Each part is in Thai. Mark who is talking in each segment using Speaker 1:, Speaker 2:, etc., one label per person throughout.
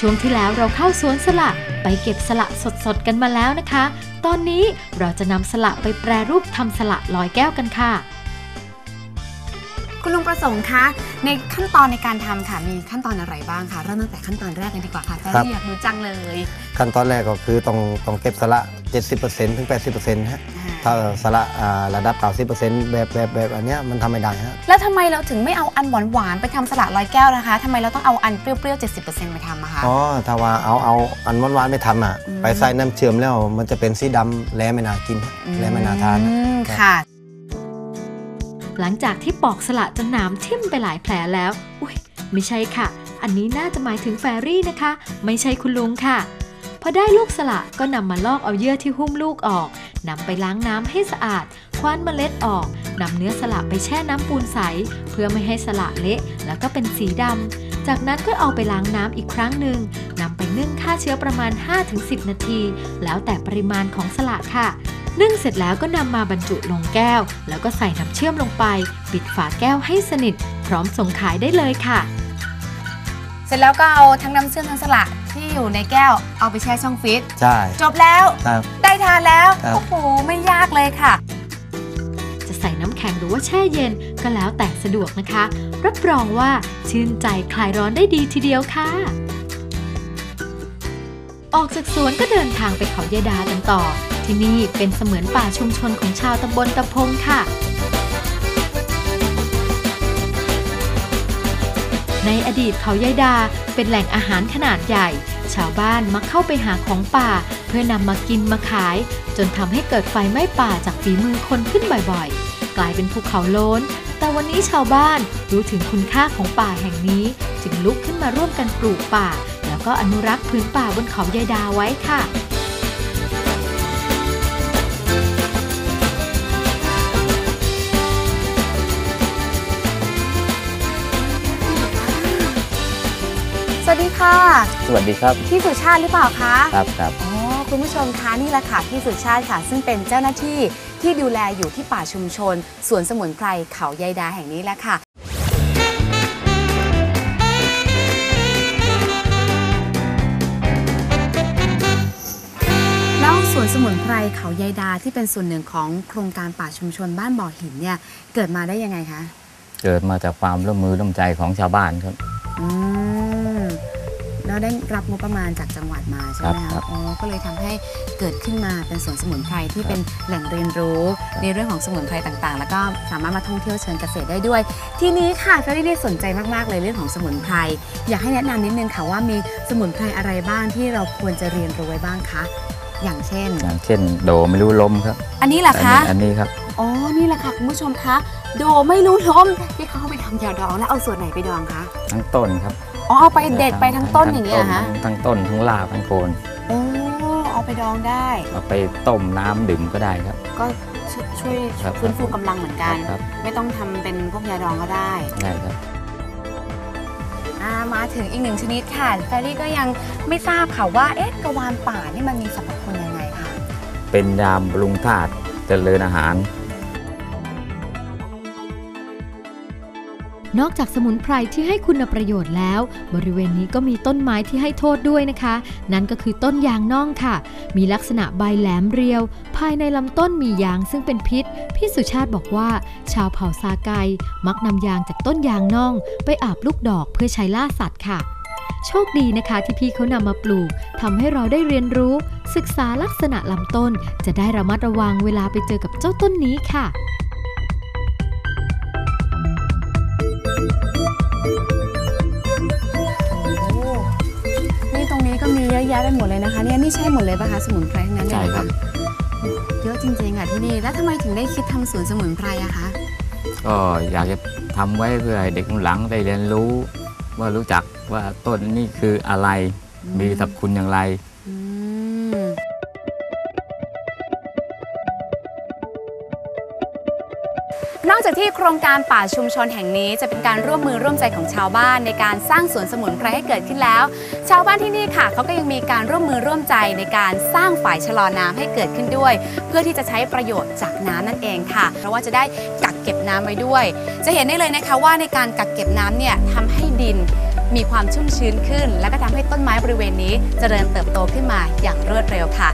Speaker 1: ช่วงที่แล้วเราเข้าสวนสละไปเก็บสละสดๆกันมาแล้วนะคะ ตอนนี้เราจะนำสละไปแปรรูปทำสละลอยแก้วกันค่ะ
Speaker 2: คุณลุงประสงค์คะในขั้นตอนในการทำค่ะมีขั้นตอนอะไรบ้างคะเริ่มตั้งแต่ขั้นตอนแรกกันดีกว่าค่ะแฟน
Speaker 3: ครับ
Speaker 2: อยากรู้จังเลย
Speaker 3: ขั้นตอนแรกก็คือต้องต้องเก็บสละ 70%ถึง 80%ฮะ
Speaker 2: อ่า
Speaker 3: ถ้าสละอ่าระดับ 90%แบบแบบแบบอันเนี้ยมันทำไม่ได้ฮะ
Speaker 2: แล้วทำไมเราถึงไม่เอาอันหวานหวานๆไปทำสลัดร้อยแก้วนะคะทำไมเราต้องเอาอันเปรี้ยวๆ70%ไปทำอะคะ
Speaker 3: อ๋อ ถ้าว่าเอาเอาอันหวานๆไปทำอะ
Speaker 2: อืม
Speaker 3: ไปใส่น้ำเชื่อมแล้ว มันจะเป็นสีดำแลไม่น่ากินฮะแลไม่น่าทาน
Speaker 2: อืม
Speaker 3: ครับ
Speaker 2: ค่ะ
Speaker 1: หลังจากที่ปอกสละจนหนามทิ่มไปหลายแผลแล้ว อุ้ยไม่ใช่ค่ะ อันนี้น่าจะหมายถึงแฟรี่นะคะ ไม่ใช่คุณลุงค่ะ พอได้ลูกสละก็นำมาลอกเอาเยื่อที่หุ้มลูกออก นำไปล้างน้ำให้สะอาด คว้านเมล็ดออกนำเนื้อสละไปแช่น้ำปูนใส เพื่อไม่ให้สละเละ แล้วก็เป็นสีดำ จากนั้นก็เอาไปล้างน้ำอีกครั้งหนึ่งนำไปนึ่งฆ่าเชื้อประมาณ 5-10 นาที แล้วแต่ปริมาณของสละค่ะนึ่งเสร็จแล้วก็นำมาบรรจุลงแก้ว แล้วก็ใส่น้ำเชื่อมลงไป ปิดฝาแก้วให้สนิท พร้อมส่งขายได้เลยค่ะ
Speaker 2: เสร็จแล้วก็เอาทั้งน้ำเชื่อมทั้งสลัดที่อยู่ในแก้วเอาไปแช่ช่องฟิต
Speaker 3: ใช่
Speaker 2: จบแล้ว
Speaker 3: ครับ
Speaker 2: ได้ทานแล้ว
Speaker 3: ครับ
Speaker 2: โอ้โห ไม่ยากเลยค่ะ
Speaker 1: จะใส่น้ำแข็งหรือว่าแช่เย็นก็แล้วแต่สะดวกนะคะ รับรองว่าชื่นใจคลายร้อนได้ดีทีเดียวค่ะ ออกจากสวนก็เดินทางไปเขายายดากันต่อ ที่นี่เป็นเสมือนป่าชุมชนของชาวตำบลตะพงค่ะ ในอดีตเขายายดาเป็นแหล่งอาหารขนาดใหญ่ ชาวบ้านมักเข้าไปหาของป่า เพื่อนำมากินมาขาย จนทำให้เกิดไฟไหม้ป่าจากฝีมือคนขึ้นบ่อยๆ กลายเป็นภูเขาโล้น แต่วันนี้ชาวบ้านรู้ถึงคุณค่าของป่าแห่งนี้ จึงลุกขึ้นมาร่วมกันปลูกป่า แล้วก็อนุรักษ์พื้นป่าบนเขายายดาไว้ค่ะ
Speaker 2: วัสดีค่ะ
Speaker 4: สวัสดีครับ
Speaker 2: พี่สุชาติหรือเปล่าคะ
Speaker 4: ครับครับ
Speaker 2: อ๋อคุณผู้ชมคะนี่แหละค่ะพี่สุชาติค่ะ ซึ่งเป็นเจ้าหน้าที่ที่ดูแลอยู่ที่ป่าชุมชนสวนสมุนไพรเขายายดาแห่งนี้แหละค่ะ แล้วสวนสมุนไพรเขายายดาที่เป็นส่วนหนึ่งของโครงการป่าชุมชนบ้านบ่อหินเนี่ยเกิดมาได้ยังไงคะ
Speaker 4: เกิดมาจากความร่วมมือร่วมใจของชาวบ้านครับ
Speaker 2: อืม แล้วได้รับงบประมาณจากจังหวัดมาใช่ไหม
Speaker 4: ครั
Speaker 2: คะ
Speaker 4: บ
Speaker 2: อ๋อ ก็เลยทำให้เกิดขึ้นมาเป็นสวนสมุนไพรที่เป็นแหล่งเรียนรู้ในเรื่องของสมุนไพรต่างๆ แล้วก็สามารถมาท่องเที่ยวเชิงเกษตรได้ด้วย ทีนี้ค่ะเฟรรี่ได้สนใจมากๆเลยเรื่องของสมุนไพร อยากให้แนะนำนิดนึงค่ะว่ามีสมุนไพรอะไรบ้างที่เราควรจะเรียนรู้ไว้บ้างคะ อย่างเช่น
Speaker 4: อย่างเช่น โดไม่รู้ลมครับ
Speaker 2: อันนี้แหละ
Speaker 4: อั
Speaker 2: คะ
Speaker 4: อันนี้ครับ
Speaker 2: อ๋อ นี่แหละค่ะคุณผู้ชมคะ โดไม่รู้ล้มที่เขาเอาไปทำยาดองแล้วเอาส่วนไหนไปดองคะ
Speaker 4: ทั้งต้นครับ
Speaker 2: อ๋อเอาไปเด็ดไปทั้งต้นอย่างเงี้ยเหรอ
Speaker 4: ทั้
Speaker 2: คะ
Speaker 4: ทั้งต้นทั้งรากทั้งโคน
Speaker 2: โอ้เอาไปดองได้
Speaker 4: เอาไปต้มน้ำดื่มก็ได้ครับ
Speaker 2: ก็ช่วยช่วย
Speaker 4: ครับ
Speaker 2: ฟื้นฟูกำลังเหมือนกัน
Speaker 4: ครับ
Speaker 2: ไม่ต้องทำเป็นพวกยาดองก็ได้
Speaker 4: ได้ครับ
Speaker 2: อ่ามาถึงอีกหนึ่งชนิดค่ะแฟรี่ก็ยังไม่ทราบค่ะว่าเอ๊ะกระวานป่านี่มันมีสรรพคุณยังไงคะ
Speaker 4: เป็นยามบำรุงธาตุเจริญอาหาร
Speaker 1: นอกจากสมุนไพรที่ให้คุณประโยชน์แล้ว บริเวณนี้ก็มีต้นไม้ที่ให้โทษด้วยนะคะ นั่นก็คือต้นยางน่องค่ะ มีลักษณะใบแหลมเรียว ภายในลำต้นมียางซึ่งเป็นพิษ พี่สุชาติบอกว่า ชาวเผ่าซาไกมักนำยางจากต้นยางน่อง ไปอาบลูกดอกเพื่อใช้ล่าสัตว์ค่ะโชคดีนะคะที่พี่เขานำมาปลูกทำให้เราได้เรียนรู้ ศึกษาลักษณะลำต้น จะได้ระมัดระวังเวลาไปเจอกับเจ้าต้นนี้ค่ะ
Speaker 2: แยะไปหมดเลยนะคะเนี่ยนี่ใช่หมดเลยป่ะคะสมุนไพรทั้งนั้นเลย
Speaker 4: ใช่ครับ
Speaker 2: เหอคะเยอะจริงๆอะที่นี่แล้วทำไมถึงได้คิดทำสวนสมุนไพรอะคะ
Speaker 4: ก็อยากจะทำไว้เพื่อให้เด็กรุ่นหลังได้เรียนรู้ ว่ารู้จักว่าต้นนี้คืออะไร มีสรรพคุณอย่างไร
Speaker 2: นอกจากที่โครงการป่าชุมชนแห่งนี้จะเป็นการร่วมมือร่วมใจของชาวบ้านในการสร้างสวนสมุนไพรให้เกิดขึ้นแล้ว ชาวบ้านที่นี่ค่ะเขาก็ยังมีการร่วมมือร่วมใจในการสร้างฝ่ายชะลอน้ำให้เกิดขึ้นด้วย เพื่อที่จะใช้ประโยชน์จากน้ำนั่นเองค่ะ เพราะว่าจะได้กักเก็บน้ำไว้ด้วย จะเห็นได้เลยนะคะว่าในการกักเก็บน้ำเนี่ยทำให้ดินมีความชุ่มชื้นขึ้น และก็ทำให้ต้นไม้บริเวณนี้เจริญเติบโตขึ้นมาอย่างรวดเร็วค่ะ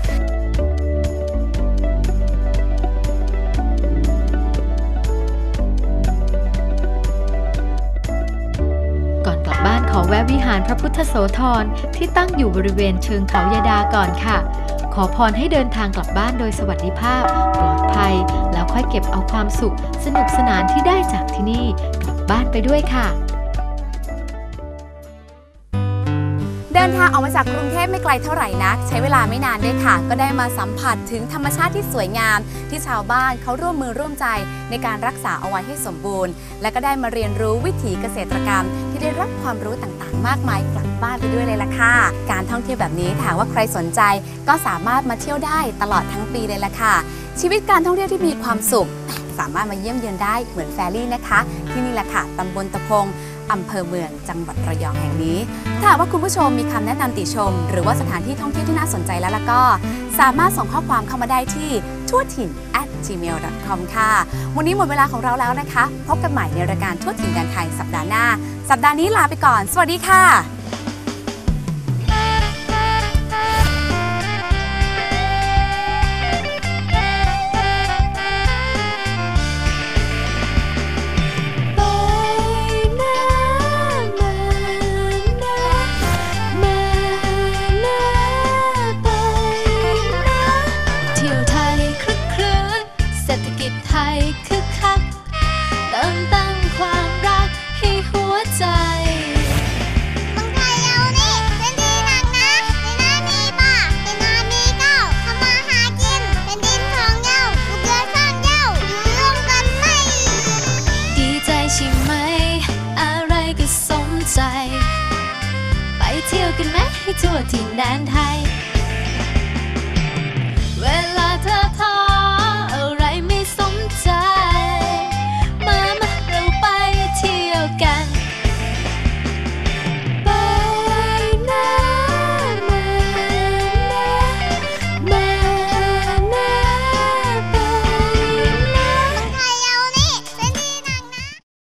Speaker 1: อนกลับบ้านขอแวะวิหารพระพุทธโสธรที่ตั้งอยู่บริเวณเชิงเขายาดาก่อนค่ะ ขอพรให้เดินทางกลับบ้านโดยสวัสดิภาพ ปลอดภัย แล้วค่อยเก็บเอาความสุข สนุกสนานที่ได้จากที่นี่ กลับบ้านไปด้วยค่ะ
Speaker 2: ดินทางออกมาจากกรุงเทพไม่ไกลเท่าไหร่นัก ใช้เวลาไม่นานด้วยค่ะ ก็ได้มาสัมผัสถึงธรรมชาติที่สวยงาม ที่ชาวบ้านเขาร่วมมือร่วมใจในการรักษาเอาไว้ให้สมบูรณ์ และก็ได้มาเรียนรู้วิถีเกษตรกรรม ที่ได้รับความรู้ต่างๆ มากมายกลับบ้านไปด้วยเลยล่ะค่ะ การท่องเที่ยวแบบนี้ถาหากว่าใครสนใจ ก็สามารถมาเที่ยวได้ตลอดทั้งปีเลยล่ะค่ะ ชีวิตการท่องเที่ยวที่มีความสุข สามารถมาเยี่ยมเยือนได้เหมือนแฟรี่นะคะ ที่นี่แหละค่ะตำบลตะพง อำเภอเมืองจังหวัดระยองแห่งนี้ ถ้าว่าคุณผู้ชมมีคำแนะนำติชม หรือว่าสถานที่ท่องเที่ยวที่น่าสนใจแล้วล่ะก็ สามารถส่งข้อความเข้ามาได้ที่ทั่วถิ่น at gmail.com ค่ะ วันนี้หมดเวลาของเราแล้วนะคะ พบกันใหม่ในรายการทั่วถิ่นแดนไทยสัปดาห์หน้า สัปดาห์นี้ลาไปก่อน สวัสดีค่ะ
Speaker 1: ใไปเที่ยวกันไหมให้
Speaker 5: ทั่วถิ่นแดนไทย เวลาเธอ
Speaker 1: ทอ